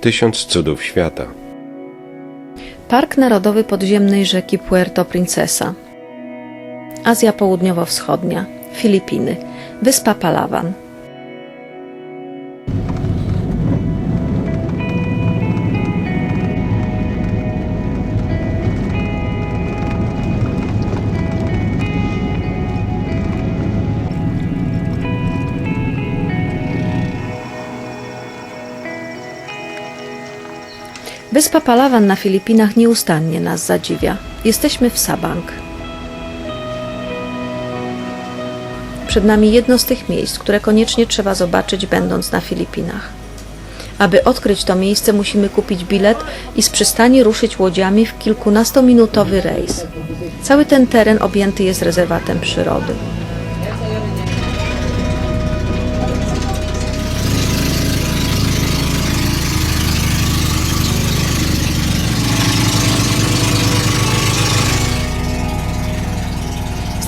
Tysiąc cudów świata. Park Narodowy Podziemnej Rzeki Puerto Princesa. Azja Południowo-Wschodnia. Filipiny. Wyspa Palawan. Wyspa Palawan na Filipinach nieustannie nas zadziwia. Jesteśmy w Sabang. Przed nami jedno z tych miejsc, które koniecznie trzeba zobaczyć, będąc na Filipinach. Aby odkryć to miejsce, musimy kupić bilet i z przystani ruszyć łodziami w kilkunastominutowy rejs. Cały ten teren objęty jest rezerwatem przyrody.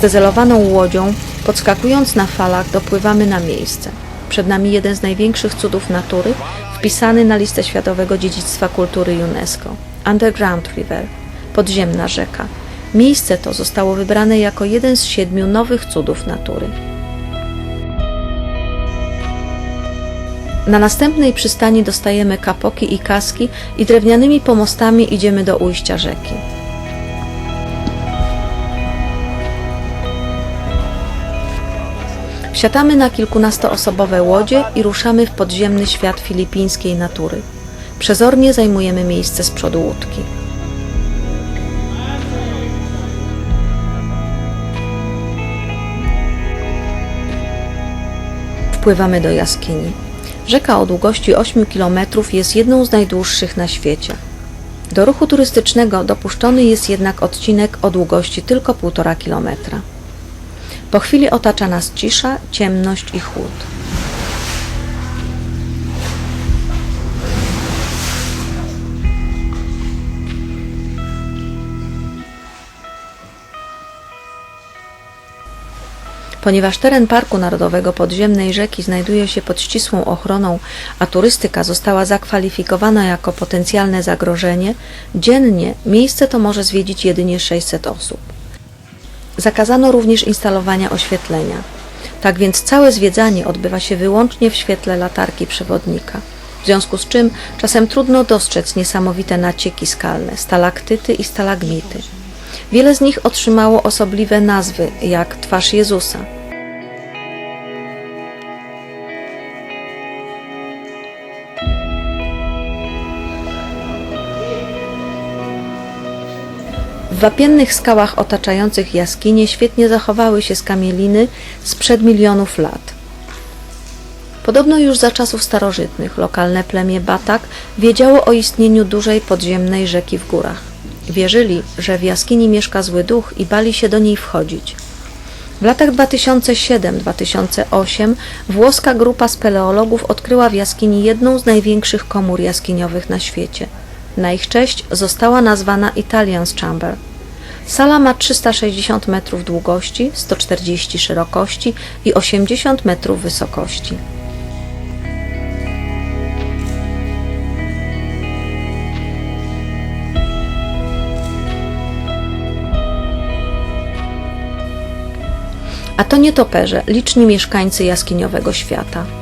Zdezelowaną łodzią, podskakując na falach, dopływamy na miejsce. Przed nami jeden z największych cudów natury, wpisany na listę Światowego Dziedzictwa Kultury UNESCO Underground River podziemna rzeka. Miejsce to zostało wybrane jako jeden z siedmiu nowych cudów natury. Na następnej przystani dostajemy kapoki i kaski i drewnianymi pomostami idziemy do ujścia rzeki. Wsiadamy na kilkunastoosobowe łodzie i ruszamy w podziemny świat filipińskiej natury. Przezornie zajmujemy miejsce z przodu łódki. Wpływamy do jaskini. Rzeka o długości 8 km jest jedną z najdłuższych na świecie. Do ruchu turystycznego dopuszczony jest jednak odcinek o długości tylko 1,5 kilometra. Po chwili otacza nas cisza, ciemność i chłód. Ponieważ teren Parku Narodowego Podziemnej Rzeki znajduje się pod ścisłą ochroną, a turystyka została zakwalifikowana jako potencjalne zagrożenie, dziennie miejsce to może zwiedzić jedynie 600 osób. Zakazano również instalowania oświetlenia. Tak więc całe zwiedzanie odbywa się wyłącznie w świetle latarki przewodnika. W związku z czym czasem trudno dostrzec niesamowite nacieki skalne, stalaktyty i stalagmity. Wiele z nich otrzymało osobliwe nazwy, jak twarz Jezusa. Wapiennych skałach otaczających jaskinie świetnie zachowały się skamieliny sprzed milionów lat. Podobno już za czasów starożytnych lokalne plemię Batak wiedziało o istnieniu dużej podziemnej rzeki w górach. Wierzyli, że w jaskini mieszka zły duch i bali się do niej wchodzić. W latach 2007-2008 włoska grupa speleologów odkryła w jaskini jedną z największych komór jaskiniowych na świecie. Na ich cześć została nazwana Italian's Chamber. Sala ma 360 metrów długości, 140 szerokości i 80 metrów wysokości. A to nietoperze, liczni mieszkańcy jaskiniowego świata.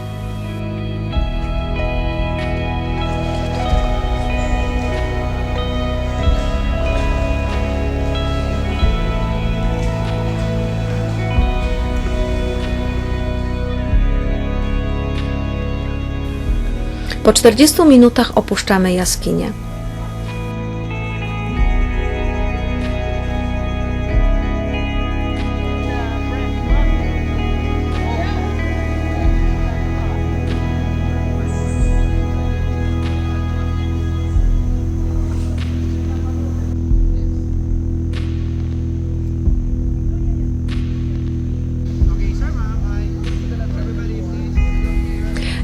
Po 40 minutach opuszczamy jaskinię.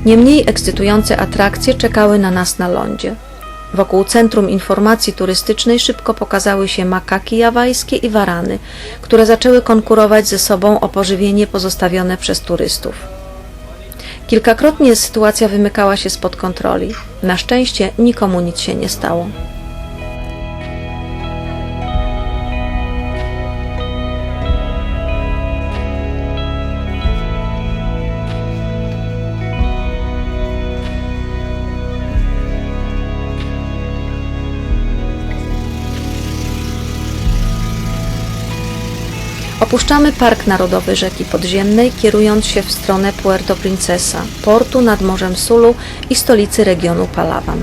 Niemniej ekscytujące atrakcje czekały na nas na lądzie. Wokół Centrum Informacji Turystycznej szybko pokazały się makaki jawajskie i warany, które zaczęły konkurować ze sobą o pożywienie pozostawione przez turystów. Kilkakrotnie sytuacja wymykała się spod kontroli. Na szczęście nikomu nic się nie stało. Opuszczamy Park Narodowy Rzeki Podziemnej, kierując się w stronę Puerto Princesa, portu nad Morzem Sulu i stolicy regionu Palawan.